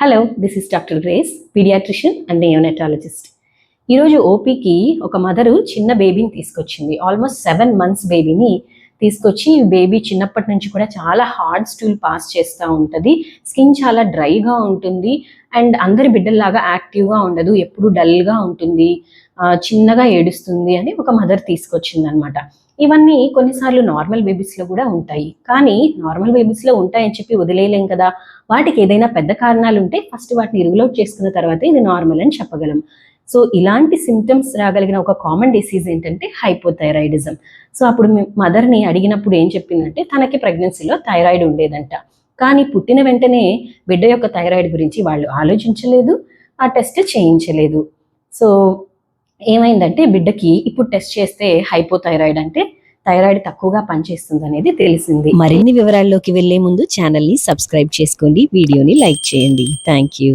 Hello this is doctor Grace paediatrician and neonatologist ఈరోజు ఓపీకి ఒక మదరు చిన్న బేబీని తీసుకొచ్చింది. ఆల్మోస్ట్ సెవెన్ మంత్స్ బేబీని తీసుకొచ్చి బేబీ చిన్నప్పటి నుంచి కూడా చాలా హార్డ్ స్టూల్ పాస్ చేస్తూ ఉంటుంది. స్కిన్ చాలా డ్రైగా ఉంటుంది అండ్ అందరి బిడ్డల్లాగా యాక్టివ్గా ఉండదు. ఎప్పుడు డల్గా ఉంటుంది. చిన్నగా ఏడుస్తుంది అని ఒక మదర్ తీసుకొచ్చింది అనమాట ఇవన్నీ కొన్నిసార్లు నార్మల్ బేబీస్లో కూడా ఉంటాయి. కానీ నార్మల్ బేబీస్లో ఉంటాయని చెప్పి వదిలేయలేం కదా. వాటికి ఏదైనా పెద్ద కారణాలు ఉంటే ఫస్ట్ వాటిని రిగులౌట్ చేసుకున్న తర్వాత ఇది నార్మల్ అని చెప్పగలం. సో ఇలాంటి సిమ్టమ్స్ రాగలిగిన ఒక కామన్ డిసీజ్ ఏంటంటే హైపోథైరాయిడిజం. సో అప్పుడు మదర్ని అడిగినప్పుడు ఏం చెప్పిందంటే తనకి ప్రెగ్నెన్సీలో థైరాయిడ్ ఉండేదంట. కానీ పుట్టిన వెంటనే బిడ్డ యొక్క థైరాయిడ్ గురించి వాళ్ళు ఆలోచించలేదు. ఆ టెస్ట్ చేయించలేదు. సో ఏమైందంటే బిడ్డకి ఇప్పుడు టెస్ట్ చేస్తే హైపోథైరాయిడ్ అంటే థైరాయిడ్ తక్కువగా పనిచేస్తుంది అనేది తెలిసింది. మరిన్ని వివరాల్లోకి వెళ్ళే ముందు ఛానల్ని సబ్స్క్రైబ్ చేసుకోండి వీడియోని లైక్ చేయండి. థ్యాంక్ యూ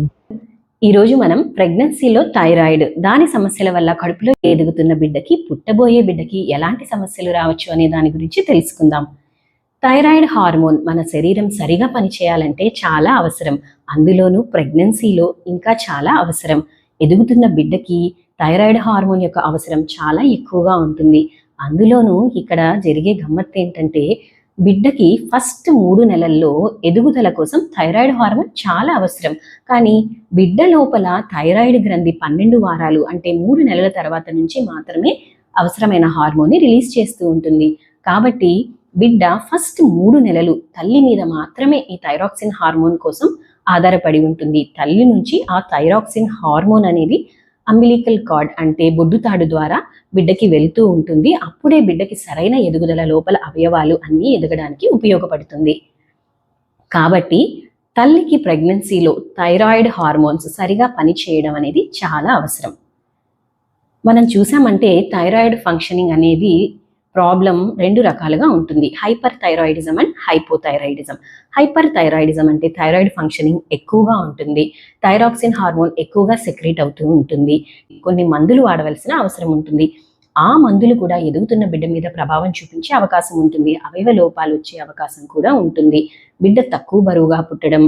ఈ రోజు మనం ప్రెగ్నెన్సీలో థైరాయిడ్ దాని సమస్యల వల్ల కడుపులో ఎదుగుతున్న బిడ్డకి పుట్టబోయే బిడ్డకి ఎలాంటి సమస్యలు రావచ్చు అనే దాని గురించి తెలుసుకుందాం. థైరాయిడ్ హార్మోన్ మన శరీరం సరిగా పనిచేయాలంటే చాలా అవసరం. అందులోనూ ప్రెగ్నెన్సీలో ఇంకా చాలా అవసరం. ఎదుగుతున్న బిడ్డకి థైరాయిడ్ హార్మోన్ యొక్క అవసరం చాలా ఎక్కువగా ఉంటుంది. అందులోనూ ఇక్కడ జరిగే గమ్మత్తు ఏంటంటే బిడ్డకి ఫస్ట్ మూడు నెలల్లో ఎదుగుదల కోసం థైరాయిడ్ హార్మోన్ చాలా అవసరం. కానీ బిడ్డ లోపల థైరాయిడ్ గ్రంథి పన్నెండు వారాలు అంటే మూడు నెలల తర్వాత నుంచి మాత్రమే అవసరమైన హార్మోన్ని రిలీజ్ చేస్తూ ఉంటుంది. కాబట్టి బిడ్డ ఫస్ట్ మూడు నెలలు తల్లి మీద మాత్రమే ఈ థైరాక్సిన్ హార్మోన్ కోసం ఆధారపడి ఉంటుంది. తల్లి నుంచి ఆ థైరాక్సిన్ హార్మోన్ అనేది అంబిలికల్ కార్డ్ అంటే బొడ్డుతాడు ద్వారా బిడ్డకి వెళ్తూ ఉంటుంది. అప్పుడే బిడ్డకి సరైన ఎదుగుదల లోపల అవయవాలు అన్నీ ఎదగడానికి ఉపయోగపడుతుంది. కాబట్టి తల్లికి ప్రెగ్నెన్సీలో థైరాయిడ్ హార్మోన్స్ సరిగా పనిచేయడం అనేది చాలా అవసరం. మనం చూసామంటే థైరాయిడ్ ఫంక్షనింగ్ అనేది ప్రాబ్లం రెండు రకాలుగా ఉంటుంది. Hyperthyroidism and hypothyroidism. Hyper thyroidism అంటే థైరాయిడ్ ఫంక్షనింగ్ ఎక్కువగా ఉంటుంది. థైరాక్సిన్ హార్మోన్ ఎక్కువగా సెక్రేట్ అవుతూ ఉంటుంది. కొన్ని మందులు వాడవలసిన అవసరం ఉంటుంది. ఆ మందులు కూడా ఎదుగుతున్న బిడ్డ మీద ప్రభావం చూపించే అవకాశం ఉంటుంది. అవయవ లోపాలు వచ్చే అవకాశం కూడా ఉంటుంది. బిడ్డ తక్కువ బరువుగా పుట్టడం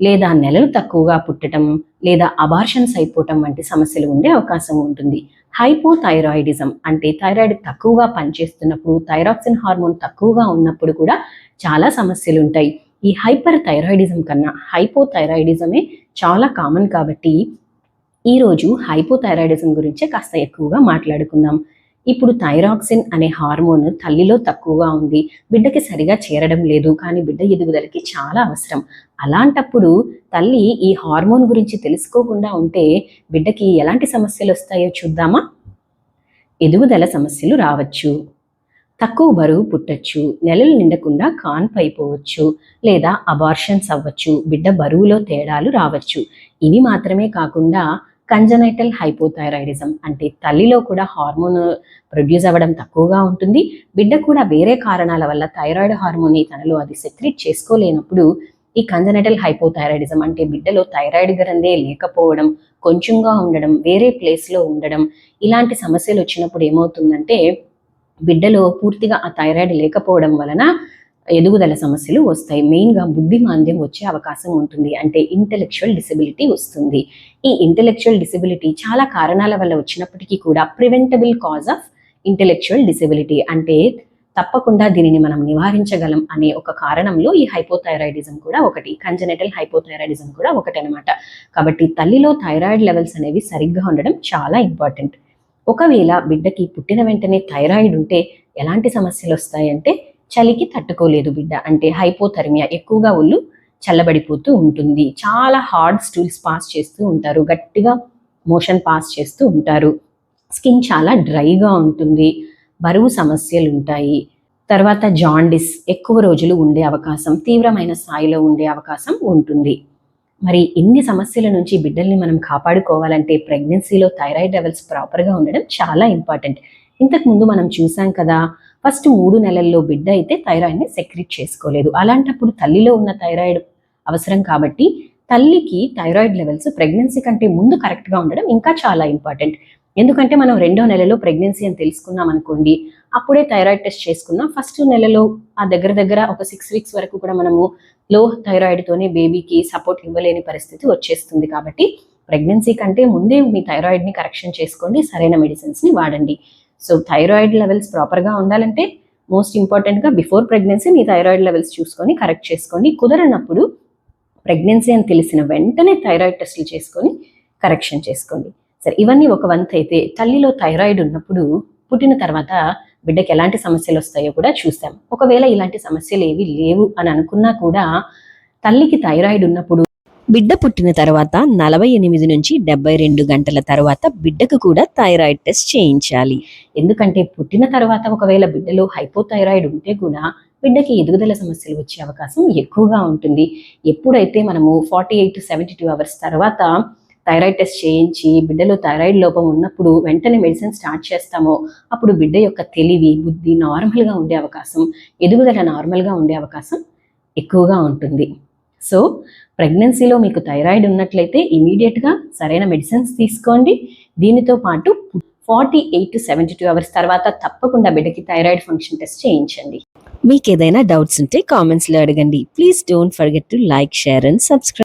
లేదా నెలలు తక్కువగా పుట్టడం లేదా అబార్షన్స్ అయిపోవటం వంటి సమస్యలు ఉండే అవకాశం ఉంటుంది. హైపోథైరాయిడిజం అంటే థైరాయిడ్ తక్కువగా పనిచేస్తున్నప్పుడు థైరాక్సిన్ హార్మోన్ తక్కువగా ఉన్నప్పుడు కూడా చాలా సమస్యలు ఉంటాయి ఈ హైపర్ థైరాయిడిజం కన్నా హైపోథైరాయిడిజమే చాలా కామన్ కాబట్టి ఈరోజు హైపోథైరాయిడిజం గురించే కాస్త ఎక్కువగా మాట్లాడుకుందాం. ఇప్పుడు థైరాక్సిన్ అనే హార్మోన్ తల్లిలో తక్కువగా ఉంది. బిడ్డకి సరిగా చేరడం లేదు. కానీ బిడ్డ ఎదుగుదలకి చాలా అవసరం. అలాంటప్పుడు తల్లి ఈ హార్మోన్ గురించి తెలుసుకోకుండా ఉంటే బిడ్డకి ఎలాంటి సమస్యలు వస్తాయో చూద్దామా? ఎదుగుదల సమస్యలు రావచ్చు. తక్కువ బరువు పుట్టచ్చు. నెలలు నిండకుండా కాన్పు అయిపోవచ్చు లేదా అబార్షన్స్ అవ్వచ్చు. బిడ్డ బరువులో తేడాలు రావచ్చు. ఇవి మాత్రమే కాకుండా కంజనైటల్ హైపోథైరాయిడిజం అంటే తల్లిలో కూడా హార్మోన్ ప్రొడ్యూస్ అవ్వడం తక్కువగా ఉంటుంది. బిడ్డ కూడా వేరే కారణాల వల్ల థైరాయిడ్ హార్మోన్ని తనలో అది సెక్రెట్ చేసుకోలేనప్పుడు ఈ కంజనైటల్ హైపోథైరాయిడిజం అంటే బిడ్డలో థైరాయిడ్ గ్రంథే లేకపోవడం కొంచెంగా ఉండడం వేరే ప్లేస్లో ఉండడం ఇలాంటి సమస్యలు వచ్చినప్పుడు ఏమవుతుందంటే బిడ్డలో పూర్తిగా ఆ థైరాయిడ్ లేకపోవడం వలన ఎదుగుదల సమస్యలు వస్తాయి. మెయిన్గా బుద్ధి మాంద్యం వచ్చే అవకాశం ఉంటుంది. అంటే ఇంటెలెక్చువల్ డిసెబిలిటీ వస్తుంది. ఈ ఇంటెలెక్చువల్ డిసెబిలిటీ చాలా కారణాల వల్ల వచ్చినప్పటికీ కూడా preventable cause of intellectual disability అంటే తప్పకుండా దీనిని మనం నివారించగలం అనే ఒక కారణంలో ఈ హైపోథైరాయిడిజం కూడా ఒకటి. కంజనెటల్ హైపోథైరాయిడిజం కూడా ఒకటి అనమాట కాబట్టి తల్లిలో థైరాయిడ్ లెవెల్స్ అనేవి సరిగ్గా ఉండడం చాలా ఇంపార్టెంట్ ఒకవేళ బిడ్డకి పుట్టిన వెంటనే థైరాయిడ్ ఉంటే ఎలాంటి సమస్యలు వస్తాయంటే చలికి తట్టుకోలేదు బిడ్డ. అంటే హైపోథర్మియా ఎక్కువగా ఒళ్ళు చల్లబడిపోతూ ఉంటుంది. చాలా హార్డ్ స్టూల్స్ పాస్ చేస్తూ ఉంటారు. గట్టిగా మోషన్ పాస్ చేస్తూ ఉంటారు. స్కిన్ చాలా డ్రైగా ఉంటుంది. బరువు సమస్యలు ఉంటాయి. తర్వాత జాండిస్ ఎక్కువ రోజులు ఉండే అవకాశం తీవ్రమైన స్థాయిలో ఉండే అవకాశం ఉంటుంది. మరి ఇన్ని సమస్యల నుంచి బిడ్డల్ని మనం కాపాడుకోవాలంటే ప్రెగ్నెన్సీలో థైరాయిడ్ లెవెల్స్ ప్రాపర్గా ఉండడం చాలా ఇంపార్టెంట్. ఇంతకుముందు మనం చూసాం కదా ఫస్ట్ మూడు నెలల్లో బిడ్డ అయితే థైరాయిడ్ని సెక్రెట్ చేసుకోలేదు. అలాంటప్పుడు తల్లిలో ఉన్న థైరాయిడ్ అవసరం కాబట్టి తల్లికి థైరాయిడ్ లెవెల్స్ ప్రెగ్నెన్సీ కంటే ముందు కరెక్ట్గా ఉండడం ఇంకా చాలా ఇంపార్టెంట్. ఎందుకంటే మనం రెండో నెలలో ప్రెగ్నెన్సీ అని తెలుసుకున్నాం అనుకోండి అప్పుడే థైరాయిడ్ టెస్ట్ చేసుకున్నాం. ఫస్ట్ నెలలో ఆ దగ్గర దగ్గర ఒక సిక్స్ వీక్స్ వరకు కూడా మనము లో థైరాయిడ్తోనే బేబీకి సపోర్ట్ ఇవ్వలేని పరిస్థితి వచ్చేస్తుంది కాబట్టి ప్రెగ్నెన్సీ కంటే ముందే మీ థైరాయిడ్ని కరెక్షన్ చేసుకోండి. సరైన మెడిసిన్స్ని వాడండి. సో థైరాయిడ్ లెవెల్స్ ప్రాపర్గా ఉండాలంటే మోస్ట్ ఇంపార్టెంట్గా బిఫోర్ ప్రెగ్నెన్సీ మీ థైరాయిడ్ లెవెల్స్ చూసుకొని కరెక్ట్ చేసుకొని కుదరనప్పుడు ప్రెగ్నెన్సీ అని తెలిసిన వెంటనే థైరాయిడ్ టెస్టులు చేసుకొని కరెక్షన్ చేసుకోండి. సరే ఇవన్నీ ఒక వంతు అయితే తల్లిలో థైరాయిడ్ ఉన్నప్పుడు పుట్టిన తర్వాత బిడ్డకి ఎలాంటి సమస్యలు వస్తాయో కూడా చూస్తాం. ఒకవేళ ఇలాంటి సమస్యలు ఏవి లేవు అని అనుకున్నా కూడా తల్లికి థైరాయిడ్ ఉన్నప్పుడు బిడ్డ పుట్టిన తర్వాత నలభై ఎనిమిది నుంచి డెబ్బై రెండు గంటల తర్వాత బిడ్డకు కూడా థైరాయిడ్ టెస్ట్ చేయించాలి. ఎందుకంటే పుట్టిన తర్వాత ఒకవేళ బిడ్డలో హైపోథైరాయిడ్ ఉంటే కూడా బిడ్డకి ఎదుగుదల సమస్యలు వచ్చే అవకాశం ఎక్కువగా ఉంటుంది. ఎప్పుడైతే మనము forty eight to seventy two hours తర్వాత థైరాయిడ్ టెస్ట్ చేయించి బిడ్డలో థైరాయిడ్ లోపం ఉన్నప్పుడు వెంటనే మెడిసిన్ స్టార్ట్ చేస్తామో అప్పుడు బిడ్డ యొక్క తెలివి బుద్ధి నార్మల్గా ఉండే అవకాశం ఎదుగుదల నార్మల్గా ఉండే అవకాశం ఎక్కువగా ఉంటుంది. సో ప్రెగ్నెన్సీలో మీకు థైరాయిడ్ ఉన్నట్లయితే ఇమీడియట్గా సరైన మెడిసిన్స్ తీసుకోండి. దీనితో పాటు forty eight to seventy two hours తర్వాత తప్పకుండా బిడ్డకి థైరాయిడ్ ఫంక్షన్ టెస్ట్ చేయించండి. మీకు ఏదైనా డౌట్స్ ఉంటే కామెంట్స్లో అడగండి. Please don't forget to like share and subscribe.